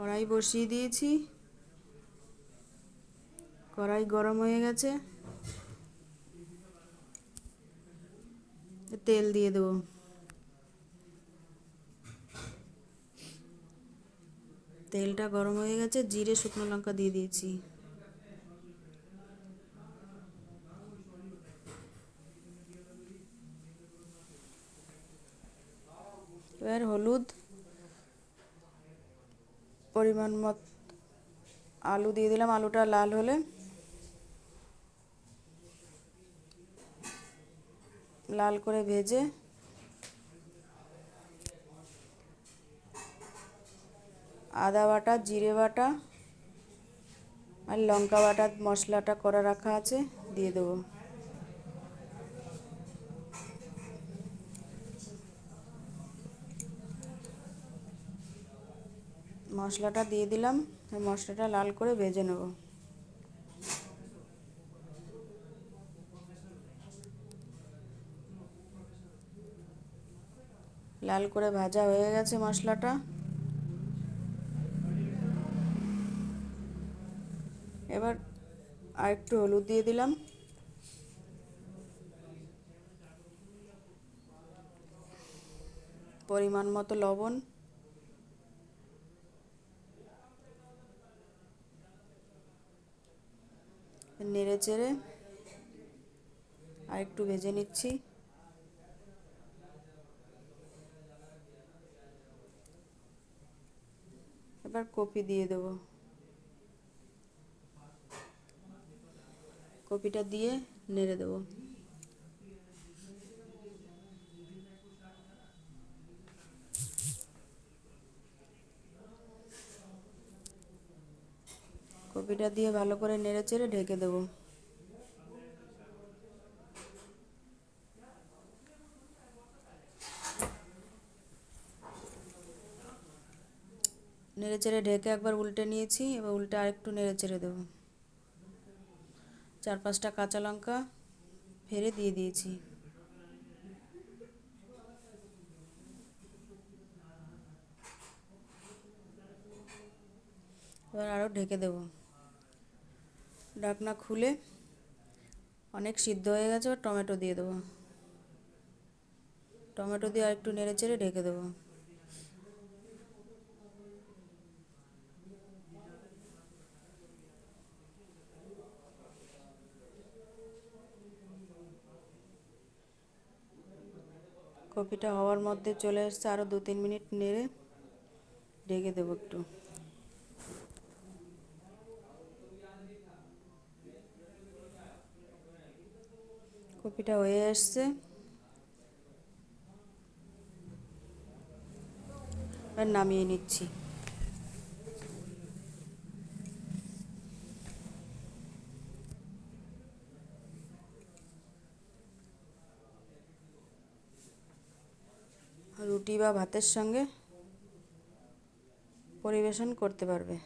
কড়াই বসিয়ে দিয়েছি। কড়াই গরম হয়ে গেছে। তেল দিয়ে দেবো। তেলটা গরম হয়ে গেছে, জিরে, শুকনো লঙ্কা দিয়ে দিয়েছি। এবার হলুদ পরিমাণ মত আলু দিয়ে দিলাম। আলুটা লাল হলে লাল করে ভেজে আদা বাটা, জিরে বাটা আর লঙ্কা বাটা মশলাটা করা রাখা আছে, দিয়ে দেবো। মশলাটা দিয়ে দিলাম মশলাটা লাল করে ভেজে নেব। লাল করে ভাজা হয়ে গেছে মশলাটা। এবার আর একটু হলুদ দিয়ে দিলাম। পরিমাণ মতো লবণ। নেড়ে চেড়ে আর একটু ভেজে নিচ্ছি। এবার কপি দিয়ে দেবো। কপিটা দিয়ে নেড়ে দেবো। কপিটা দিয়ে ভালো করে নেড়ে চেড়ে ঢেকে দেবো। নেড়ে চেড়ে ঢেকে একবার উল্টে নিয়েছি, এবার উল্টে আরেকটু নেড়ে চেড়ে দেবো। চার পাঁচটা কাঁচা লঙ্কা ফেরে দিয়ে দিয়েছি। এবার আরও ঢেকে দেব। ঢাকনা খুলে অনেক সিদ্ধ হয়ে গেছে, এবার টমেটো দিয়ে দেবো। টমেটো দিয়ে আর একটু নেড়ে চেড়ে ঢেকে দেবো। কপিটা হওয়ার মধ্যে চলে এসছে আরও দু তিন মিনিট নেড়ে ঢেকে দেবো একটু। কপিটা হয়ে এসছে আর নামিয়ে নিচ্ছি। রুটি বা ভাতের সঙ্গে পরিবেশন করতে পারবে।